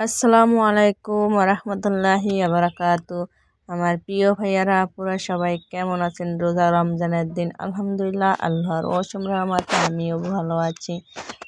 আসসালামু আলাইকুম রহমতুল্লাহি আবরাকাতু। আমার প্রিয় ভাইয়ারা আপুরা সবাই কেমন আছেন? রোজা রমজানের দিন, আলহামদুলিল্লাহ, আল্লাহর অসম রহমতে আমিও ভালো আছি।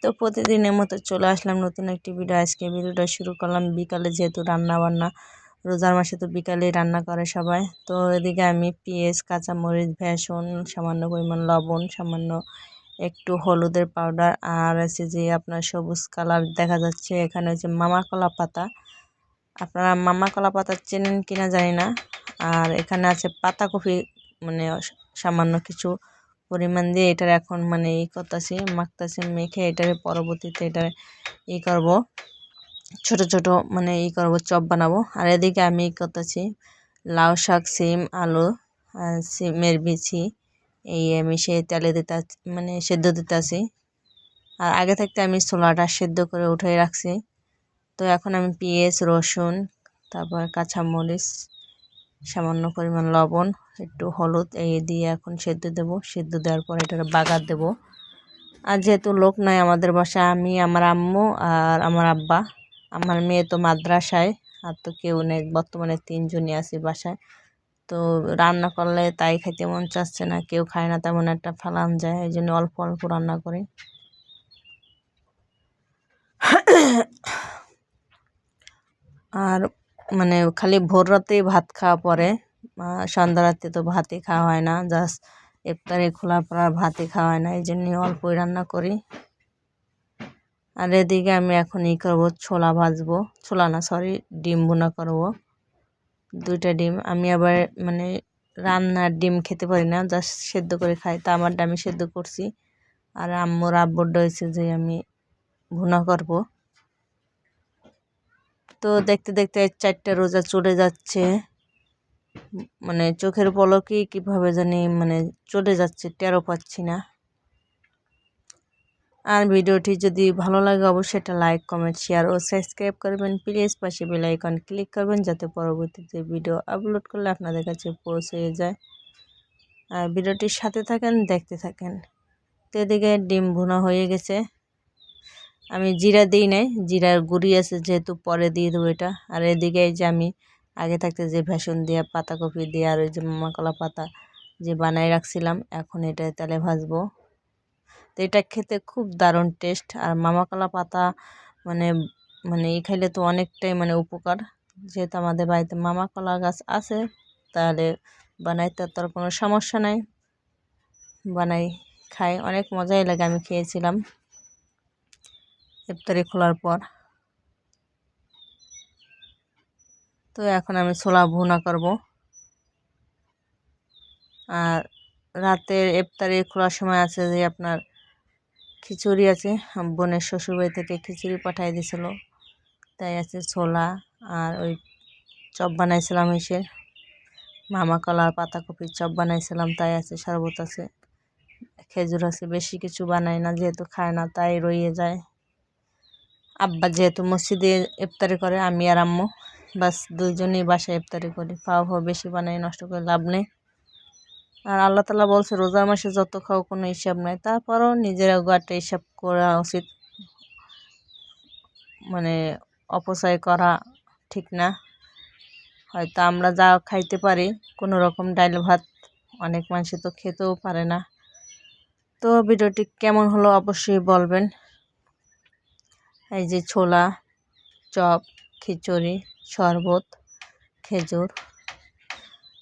তো প্রতিদিনের মতো চলে আসলাম নতুন একটি ভিডিও আজকে ভিডিওটা শুরু করলাম বিকালে যেহেতু রান্না বান্না রোজার মাসে তো বিকালে রান্না করে সবাই। তো এদিকে আমি পেঁয়াজ, কাঁচামরিচ ভেসন সামান্য পরিমাণ লবণ, সামান্য একটু হলুদের পাউডার আর আছে যে আপনার সবুজ কালার দেখা যাচ্ছে, এখানে হচ্ছে মামা কলা পাতা। আপনারা মামা কলা পাতা চেনেন কিনা জানি না, আর এখানে আছে পাতাকপি মানে সামান্য কিছু পরিমাণ দিয়ে এটার এখন মানে ই করতেছি, মাখতেছি, মেখে এটার পরবর্তীতে এটার ই করব। ছোট ছোট মানে ই করব, চপ বানাবো। আর এদিকে আমি ই করতেছি লাউ শাক, সিম, আলু সিমের বিছি এই আমি সে তেলে দিতে মানে সেদ্ধ দিতে আসি আর আগে থাকতে আমি ছোলাটা সেদ্ধ করে উঠে রাখছি। তো এখন আমি পেঁয়াজ, রসুন, তারপর কাঁচামরিচ, সামান্য পরিমাণ লবণ, একটু হলুদ, এই দিয়ে এখন সেদ্ধ দেবো। সেদ্ধ দেওয়ার পর এটা বাগার দেব। আর যেহেতু লোক নাই আমাদের বাসায়, আমি, আমার আম্মু আর আমার আব্বা, আমার মেয়ে তো মাদ্রাসায়, আর তো কেউ নেই। বর্তমানে তিনজনই আছি বাসায়। তো রান্না করলে তাই খাইতে মন চাচ্ছে না, কেউ খায় না তেমন একটা ফালান যায়, এই জন্য অল্প অল্প রান্না করি। আর মানে খালি ভোর রাতেই ভাত খাওয়া পরে সন্ধ্যা রাতে তো ভাতই খাওয়া হয় না, জাস্ট ইফতারে খোলা আর ভাতই খাওয়া হয় না, এই জন্যই অল্পই রান্না করি। আর এদিকে আমি এখন ই করব ছোলা ভাজবো, ছোলা না সরি ডিম বোনা করব। দুইটা ডিম। আমি আবার মানে রান্নার ডিম খেতে পারি না জাস্ট সেদ্ধ করে খাই। তা আমারটা আমি সেদ্ধ করছি। আর আম্মুর আব্বুরটা হয়েছে যে আমি ভুনা করব। তো দেখতে দেখতে চারটা রোজা চলে যাচ্ছে। মানে চোখের পলকেই কীভাবে জানি মানে চলে যাচ্ছে টেরো পাচ্ছি না। আর ভিডিওটি যদি ভালো লাগে, অবশ্যই একটা লাইক, কমেন্ট, শেয়ার ও সাবস্ক্রাইব করবেন। প্লিজ পাশে বেল আইকন ক্লিক করবেন যাতে পরবর্তীতে ভিডিও আপলোড করলে আপনাদের কাছে পৌঁছে যায়। আর ভিডিওটির সাথে থাকেন, দেখতে থাকেন। তো এদিকে ডিম ভুনা হয়ে গেছে। আমি জিরা দিই নাই, জিরার গুড়ি আছে যেহেতু পরে দিয়ে দেবো এটা। আর এদিকে যে আমি আগে থাকতে যে ভেষণ দিয়ে পাতাকপি দিয়ে আর ওই যে মাকলা পাতা যে বানাই রাখছিলাম, এখন এটা তেলে ভাজবো। তো এটা খেতে খুব দারুণ টেস্ট আর মামাকলা পাতা মানে মানে এই খাইলে তো অনেকটাই মানে উপকার। যেহেতু আমাদের বাড়িতে মামাকলা গাছ আছে, তাহলে বানাইতে তার কোনো সমস্যা নাই। বানাই, খাই, অনেক মজাই লাগে, আমি খেয়েছিলাম। ইফতারি খোলার পর। তো এখন আমি ছোলা ভুনা করব। আর রাতের ইফতারি খোলার সময় আছে যে আপনার খিচুড়ি আছে। বোনের শ্বশুরবাড়ি থেকে খিচুড়ি পাঠাই দিয়েছিল তাই আছে ছোলা আর ওই চপ বানাইছিলাম এসে মামা কলার পাতাকপির চপ বানাইছিলাম, তাই আছে, শরবত আছে, খেজুর আছে, বেশি কিছু বানাই না, যেহেতু খায় না, তাই রয়ে যায়। আব্বা যেহেতু মসজিদে ইফতারি করে, আমি আর আম্মু, বাস দুজনেই বাসায় ইফতারি করি। ফাওয়া বেশি বানাই, নষ্ট করে লাভ নেই। আর আল্লাহ তালা বলছে, রোজার মাসে যত খাও কোনো হিসাব নাই। তারপরও নিজের একটা হিসাব করা উচিত। মানে অপচয় করা ঠিক না। হয়তো আমরা যা খাইতে পারি, কোনো রকম ডাইল ভাত, অনেক মানুষ তো খেতেও পারে না। তো ভিডিওটি কেমন হলো অবশ্যই বলবেন। এই যে ছোলা, চপ, খিচুড়ি, শরবত, খেজুর।